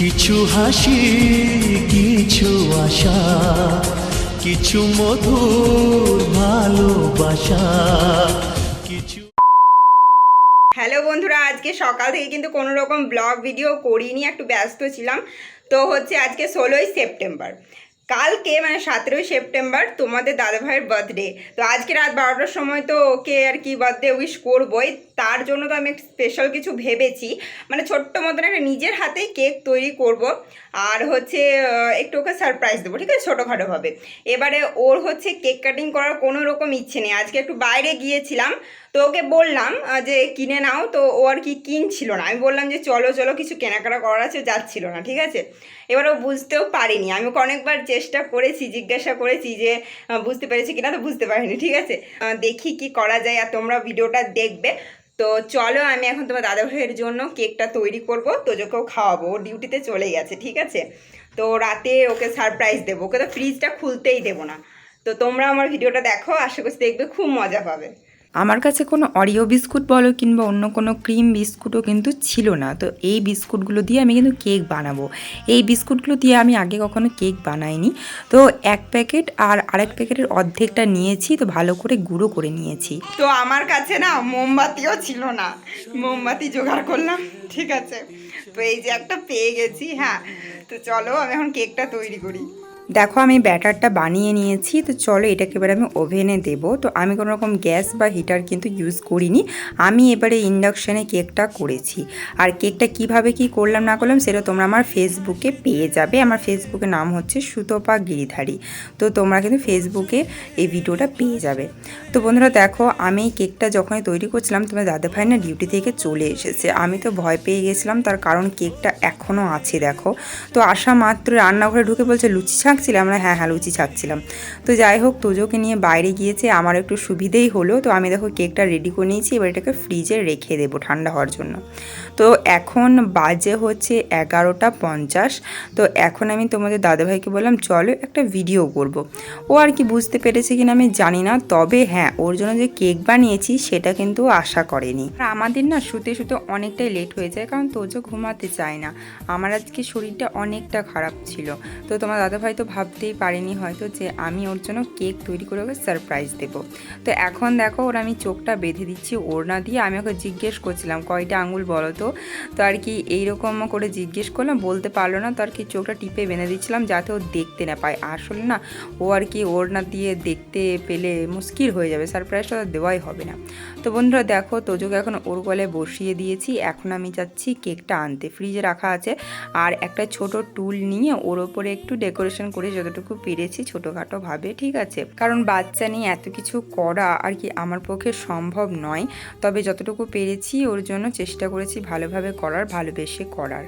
কিছু হাসি, কিছু আশা, কিছু মধুর ভালোবাসা, কিছু হ্যালো বন্ধুরা, আজকে সকাল থেকে কিন্তু কোনো রকম ব্লগ ভিডিও করিনি, একটু ব্যস্ত ছিলাম। তো হচ্ছে আজকে ষোলোই সেপ্টেম্বর। কালকে মানে সতেরোই সেপ্টেম্বর তোমাদের দাদাভাইয়ের বার্থডে তো আজকে রাত বারোটার সময় তো ওকে আর কি বার্থডে উইশ করবোই, তার জন্য তো আমি স্পেশাল কিছু ভেবেছি। মানে ছোট্ট মতন একটা নিজের হাতেই কেক তৈরি করব, আর হচ্ছে একটু ওকে সারপ্রাইজ দেবো, ঠিক আছে? ছোটোখাটোভাবে এবারে ওর হচ্ছে কেক কাটিং করার কোনো রকম ইচ্ছে নেই। আজকে একটু বাইরে গিয়েছিলাম, তো ওকে বললাম যে কিনে নাও। তো ও আর কি কিনছিল না। আমি বললাম যে চলো চলো, কিছু কেনাকাটা করার আছে, যাচ্ছিল না, ঠিক আছে? এবার ও বুঝতেও পারিনি। আমি অনেকবার চেষ্টা করেছি, জিজ্ঞাসা করেছি যে বুঝতে পেরেছি কিনা তো বুঝতে পারিনি, ঠিক আছে? দেখি কি করা যায় আর তোমরা ভিডিওটা দেখবে। তো চলো আমি এখন তোমার দাদা ভাইয়ের জন্য কেকটা তৈরি করব, তোজোকেও খাওয়াবো, ও ডিউটিতে চলে গেছে, ঠিক আছে? তো রাতে ওকে সারপ্রাইজ দেবো, ওকে তো ফ্রিজটা খুলতেই দেবো না। তো তোমরা আমার ভিডিওটা দেখো, আশা করছি দেখবে, খুব মজা পাবে। আমার কাছে কোনো অরিও বিস্কুট বলো কিংবা অন্য কোনো ক্রিম বিস্কুটও কিন্তু ছিল না। তো এই বিস্কুটগুলো দিয়ে আমি কিন্তু কেক বানাবো। এই বিস্কুটগুলো দিয়ে আমি আগে কখনো কেক বানাইনি। তো এক প্যাকেট আর আরেক প্যাকেটের অর্ধেকটা নিয়েছি। তো ভালো করে গুঁড়ো করে নিয়েছি। তো আমার কাছে না মোমবাতিও ছিল না। মোমবাতি জোগাড় করলাম, ঠিক আছে। তো এই যে একটা পেয়ে গেছি হ্যাঁ। তো চলো আমি এখন কেকটা তৈরি করি। দেখো আমি ব্যাটারটা বানিয়ে নিয়েছি, তো চলো এটাকে এবার আমি ওভেনে দেব। তো আমি কোনো রকম গ্যাস বা হিটার কিন্তু ইউজ করিনি, আমি এবারে ইন্ডাকশানে কেকটা করেছি। আর কেকটা কীভাবে কি করলাম না করলাম সেটা তোমরা আমার ফেসবুকে পেয়ে যাবে। আমার ফেসবুকে নাম হচ্ছে সুতপা গিরিধারী, তো তোমরা কিন্তু ফেসবুকে এই ভিডিওটা পেয়ে যাবে। তো বন্ধুরা দেখো, আমি কেকটা যখনই তৈরি করছিলাম, তোমার দাদা ভাই না ডিউটি থেকে চলে এসেছে। আমি তো ভয় পেয়ে গেছিলাম, তার কারণ কেকটা এখনও আছে, দেখো। তো আসা মাত্র রান্নাঘরে ঢুকে বলছে, লুচি ছাঁকছিলাম আমরা হ্যাঁ হ্যাঁ লুচি ছাঁকছিলাম তো যাই হোক, তোজোকে নিয়ে বাইরে গিয়েছে, আমার একটু সুবিধেই হলো। তো আমি দেখো কেকটা রেডি করে নিয়েছি, এবার এটাকে ফ্রিজে রেখে দেবো ঠান্ডা হওয়ার জন্য। তো এখন বাজে হচ্ছে এগারোটা পঞ্চাশ। তো এখন আমি তোমাদের দাদাভাইকে বললাম, চলো একটা ভিডিও করব। ও আর কি বুঝতে পেরেছে কিনা আমি জানি না, তবে হ্যাঁ ওর জন্য যে কেক বানিয়েছি, সেটা কিন্তু আশা করেনি। আর আমাদের না শুতে শুতে অনেকটাই লেট হয়ে যায়, কারণ তোজো ঘুমাতে চায় না। আমার আজকে শরীরটা অনেকটা খারাপ ছিল। তো তোমার দাদাভাই তো ভাবতেই পারিনি হয়তো যে আমি ওর জন্য কেক তৈরি করে ওকে সারপ্রাইজ দেবো। তো এখন দেখো ওর আমি চোখটা বেঁধে দিচ্ছি ওড়না দিয়ে আমি ওকে জিজ্ঞেস করছিলাম, কয়টা আঙুল বলো তো? তো আর কি এইরকম করে জিজ্ঞেস করলাম, বলতে পারল না, তো আর কি চোখটা টিপে বেঁধে দিচ্ছিলাম যাতে ও দেখতে না পায়। আসলে না, ও আর কি ওড়না দিয়ে দেখতে পেলে মুশকিল হয়ে যাবে সারপ্রাইজটা তো দেওয়াই হবে না। তো বন্ধুরা দেখো তোজোকে এখন ওর গলে বসিয়ে দিয়েছি, এখন আমি যাচ্ছি কেকটা আনতে। ফ্রিজে রাখা আছে, আর একটা ছোট টুল নিয়ে ওর ওপরে একটু ডেকোরেশন করে যতটুকু পেরেছি ছোটোখাটো ভাবে, ঠিক আছে? কারণ বাচ্চা নিয়ে এত কিছু করা আর কি আমার পক্ষে সম্ভব নয়। তবে যতটুকু পেরেছি ওর জন্য চেষ্টা করেছি ভালোভাবে করার, ভালোবেসে করার।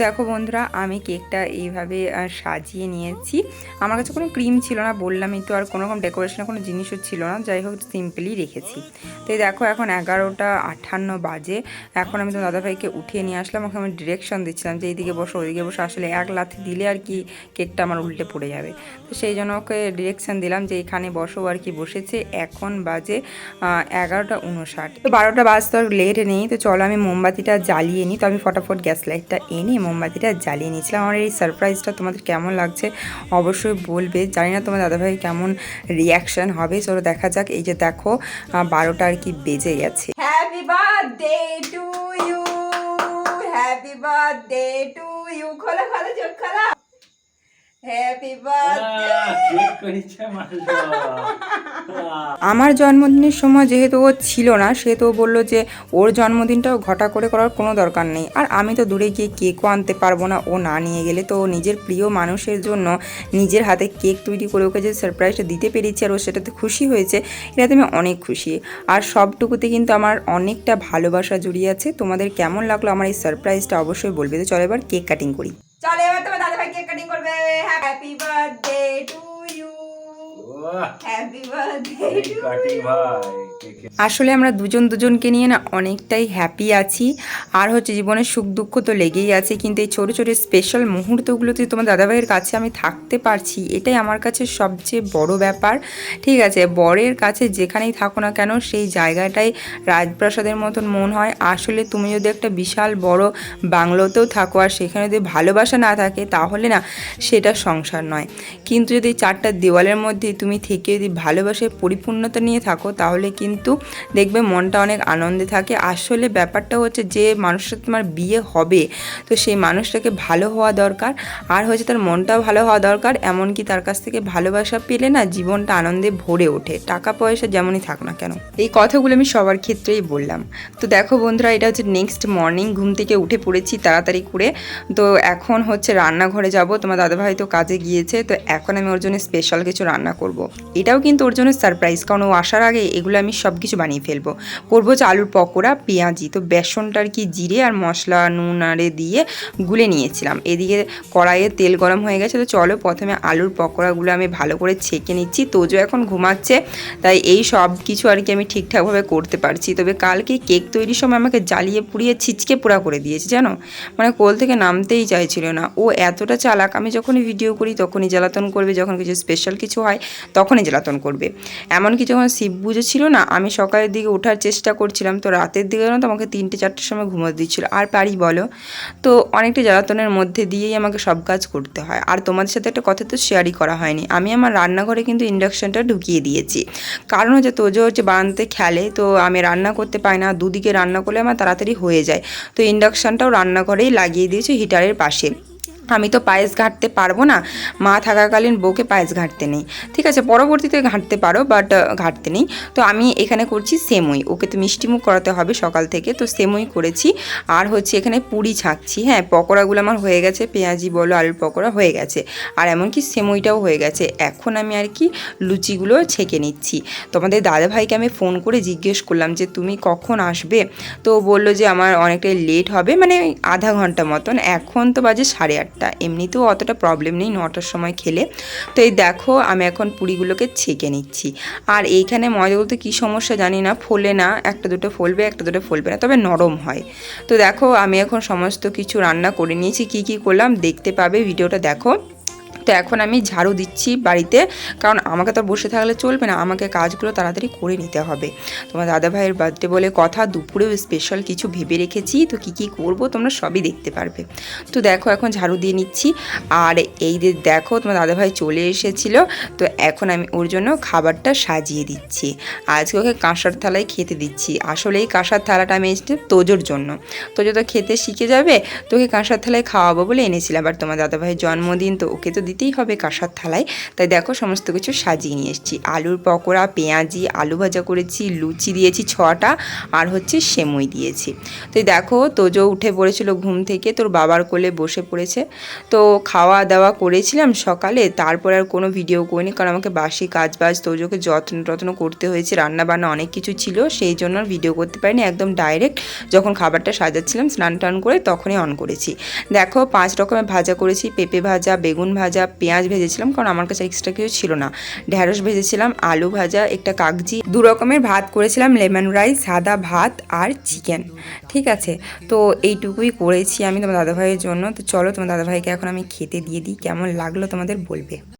দেখো বন্ধুরা, আমি কেকটা এইভাবে সাজিয়ে নিয়েছি। আমার কাছে কোনো ক্রিম ছিল না, বললামই তো, আর কোনো রকম ডেকোরেশনের কোনো জিনিসও ছিল না। যাই হোক, সিম্পলি রেখেছি। তো এই দেখো এখন এগারোটা আটান্ন বাজে। এখন আমি তো দাদাভাইকে উঠিয়ে নিয়ে আসলাম, ওকে আমি ডিরেকশন দিচ্ছিলাম যে এইদিকে বসো, ওইদিকে বসো। আসলে এক লাথি দিলে আর কি কেকটা আমার উল্টে পড়ে যাবে। তো সেই জন্য ওকে ডিরেকশন দিলাম যে, এখানে বসো, আর কি বসেছে? এখন বাজে এগারোটা উনষাট। তো বারোটা বাজতে তো লেট নেই। তো চলো আমি মোমবাতিটা জ্বালিয়ে নিই তো আমি ফটাফট গ্যাস লাইটটা এনে মোমবাতিটা জ্বালিয়ে নিয়েছিলাম। আমার এই সারপ্রাইজটা তোমাদের কেমন লাগছে অবশ্যই বলবে। জানি না তোমার দাদাভাই কেমন রিয়াকশন হবে। চলো দেখা যাক। এই যে দেখো বারোটা আর কি বেজে গেছে। হ্যাপি বার্থডে টু ইউ খোলা খোলা, চোখ খোলা। আমার জন্মদিনের সময় যেহেতু ও ছিল না সেহেতু ও বলল যে ওর জন্মদিনটাও ঘটা করে করার কোনো দরকার নেই। আর আমি তো দূরে গিয়ে কেকও আনতে পারব না ও না নিয়ে গেলে তো নিজের প্রিয় মানুষের জন্য নিজের হাতে কেক তৈরি করে ওকে যে সারপ্রাইজটা দিতে পেরেছি আর ও সেটাতে খুশি হয়েছে এটাতে আমি অনেক খুশি। আর সবটুকুতে কিন্তু আমার অনেকটা ভালোবাসা জড়িয়ে আছে। তোমাদের কেমন লাগল আমার এই সারপ্রাইজটা অবশ্যই বলবে। তো চলো এবার কেক কাটিং করি। চলো এবার তোমার দাদা ভাই কেক কাটিং করবে হ্যাপি বার্থডে টু ইউ ও বাহ হ্যাপি বার্থডে এই কাটি ভাই কেকে আসলে আমরা দুজন দুজনকে নিয়ে না অনেকটাই হ্যাপি আছি। আর হচ্ছে জীবনের সুখ দুঃখ তো লেগেই আছে কিন্তু এই ছোটো ছোটো স্পেশাল মুহূর্তগুলোতে তোমার দাদাভাইয়ের কাছে আমি থাকতে পারছি এটাই আমার কাছে সবচেয়ে বড় ব্যাপার। ঠিক আছে বরের কাছে যেখানেই থাকো না কেন সেই জায়গাটাই রাজপ্রাসাদের মতন মন হয়। আসলে তুমি যদি একটা বিশাল বড় বাংলোতেও থাকো আর সেখানে যদি ভালোবাসা না থাকে তাহলে না সেটা সংসার নয়। কিন্তু যদি চারটা দেওয়ালের মধ্যে তুমি থেকে যদি ভালোবাসার পরিপূর্ণতা নিয়ে থাকো, তাহলে কিন্তু দেখবে মনটা অনেক আনন্দে থাকে। আসলে ব্যাপারটা হচ্ছে যে মানুষটা তোমার বিয়ে হবে, তো সেই মানুষটাকে ভালো হওয়া দরকার। আর হচ্ছে তার মনটাও ভালো হওয়া দরকার, এমনকি তার কাছ থেকে ভালোবাসা পেলে না জীবনটা আনন্দে ভরে ওঠে। টাকা পয়সা যেমনই থাক না কেন। এই কথাগুলো আমি সবার ক্ষেত্রেই বললাম। তো দেখো বন্ধুরা, এটা হচ্ছে নেক্সট মর্নিং ঘুম থেকে উঠে পড়েছি তাড়াতাড়ি করে। তো এখন হচ্ছে রান্নাঘরে যাব। তোমার দাদাভাই তো কাজে গিয়েছে, তো এখন আমি ওর জন্য স্পেশাল কিছু রান্না করব। এটাও কিন্তু ওর জন্য সারপ্রাইজ কারণ ও আসার আগে এগুলো আমি সব কিছু বানিয়ে ফেলব। করব হচ্ছে আলুর পকোড়া, পেঁয়াজি, তো বেসনটা আর কি জিরে আর মশলা, নুন আরে দিয়ে গুলে নিয়েছিলাম। এদিকে কড়াইয়ে তেল গরম হয়ে গেছে, তো চলো প্রথমে আলুর পকোড়াগুলো আমি ভালো করে ছেঁকে নিচ্ছি। তোজো এখন ঘুমাচ্ছে, তাই এই সব কিছু আর কি আমি ঠিকঠাকভাবে করতে পারছি। তবে কালকে কেক তৈরির সময় আমাকে জ্বালিয়ে পুড়িয়ে ছিচকে পোড়া করে দিয়েছে, জানো? মানে কোল থেকে নামতেই চাইছিল না। ও এতটা চালাক, আমি যখনই ভিডিও করি তখনই জ্বালাতন করবে, যখন কিছু স্পেশাল কিছু হয় তখনই জ্বালাতন করবে। এমনকি যখন শিব পুজো ছিল না, আমি সকালের দিকে ওঠার চেষ্টা করছিলাম। তো রাতের দিকে না তো আমাকে তিনটে, চারটের সময় ঘুমোতে দিচ্ছিল। আর পারি বলো? তো অনেকটা জ্বালাতনের মধ্যে দিয়েই আমাকে সব কাজ করতে হয়। আর তোমাদের সাথে একটা কথা তো শেয়ারই করা হয়নি। আমি আমার রান্নাঘরে কিন্তু ইন্ডাকশানটা ঢুকিয়ে দিয়েছি। কারণ হচ্ছে তোজো হচ্ছে বানাতে খেলে, তো আমি রান্না করতে পাই না। দুদিকে রান্না করলে আমার তাড়াতাড়ি হয়ে যায়। তো ইন্ডাকশনটাও রান্নাঘরেই লাগিয়ে দিয়েছি হিটারের পাশে। আমি তো পায়েস ঘাঁটতে পারব না। মা থাকাকালীন বউকে পায়েস ঘাঁটতে নেই। ঠিক আছে, পরবর্তীতে ঘাঁটতে পারো বাট ঘাঁটতে নেই। তো আমি এখানে করছি সেমই। ওকে তো মিষ্টিমুখ করাতে হবে সকাল থেকে। তো সেমই করেছি। আর হচ্ছে এখানে পুরি ছাঁকছি। হ্যাঁ পকোড়াগুলো আমার হয়ে গেছে। পেঁয়াজি বলো, আলুর পকোড়া হয়ে গেছে। আর এমনকি সেমইটাও হয়ে গেছে। এখন আমি আর কি লুচিগুলো ছেঁকে নিচ্ছি। তোমাদের দাদাভাইকে আমি ফোন করে জিজ্ঞেস করলাম যে, তুমি কখন আসবে? তো বলল যে, আমার অনেকটাই লেট হবে। মানে আধা ঘণ্টা মতন। এখন তো বাজে সাড়ে আটটা এমনিতেও অতটা প্রবলেম নেই, নটার সময় খেলে। তো এই দেখো, আমি এখন পুরিগুলোকে ছেঁকে নিচ্ছি। আর এইখানে ময়দা বলতে কী সমস্যা জানি না, ফোলে না, একটা দুটো ফলবে, একটা দুটো ফলবে না, তবে নরম হয়। তো দেখো, আমি এখন সমস্ত কিছু রান্না করে নিয়েছি, কি কি করলাম, দেখতে পাবে, ভিডিওটা দেখো। তো এখন আমি ঝাড়ু দিচ্ছি বাড়িতে, কারণ আমাকে তো বসে থাকলে চলবে না। আমাকে কাজগুলো তাড়াতাড়ি করে নিতে হবে। তোমার দাদা ভাইয়ের বার্থডে বলে কথা, দুপুরেও স্পেশাল কিছু ভেবে রেখেছি। তো কী কী করব তোমরা সবই দেখতে পারবে। তো দেখো, এখন ঝাড়ু দিয়ে নিচ্ছি। আর এই যে দেখো, তোমার দাদা ভাই চলে এসেছিল। তো এখন আমি ওর জন্য খাবারটা সাজিয়ে দিচ্ছি। আজকে ওকে কাঁসার থালায় খেতে দিচ্ছি। আসলে এই কাঁসার থালাটা আমি এসেছি তোজোর জন্য। তোজো তো খেতে শিখে যাবে, তোকে কাঁসার থালায় খাওয়াবো বলে এনেছিলাম। আর তোমার দাদা ভাইয়ের জন্মদিন, তো ওকে তো দিতেই হবে কাঁসার থালায়। তাই দেখো সমস্ত কিছু সাজিয়ে নিয়ে এসেছি। আলুর পকোড়া, পেঁয়াজি, আলু ভাজা করেছি, লুচি দিয়েছি ছটা, আর হচ্ছে সেমই দিয়েছি। তো দেখো তোজো উঠে পড়েছিল ঘুম থেকে, তোর বাবার কোলে বসে পড়েছে। তো খাওয়া দাওয়া করেছিলাম সকালে, তারপর আর কোনো ভিডিও করিনি, কারণ আমাকে বাসি কাজ বাজ তোজোকে যত্ন টত্ন করতে হয়েছে রান্না বান্না অনেক কিছু ছিল, সেই জন্য ভিডিও করতে পারিনি। একদম ডাইরেক্ট যখন খাবারটা সাজাচ্ছিলাম স্নান টান করে তখনই অন করেছি। দেখো পাঁচ রকমের ভাজা করেছি, পেঁপে ভাজা, বেগুন ভাজা পেঁয়াজ ভেজেছিলাম, কারণ আমার কাছে এক্সট্রা কিছু ছিল না। ঢ্যাঁড়স ভেজেছিলাম, আলু ভাজা, একটা কাগজি, দু রকমের ভাত করেছিলাম, লেমন রাইস, সাদা ভাত আর চিকেন ঠিক আছে? তো এইটুকুই করেছি আমি তোমার দাদাভাইয়ের জন্য। তো চলো তোমার দাদাভাইকে এখন আমি খেতে দিয়ে দিই, কেমন লাগল তোমাদের বলবে।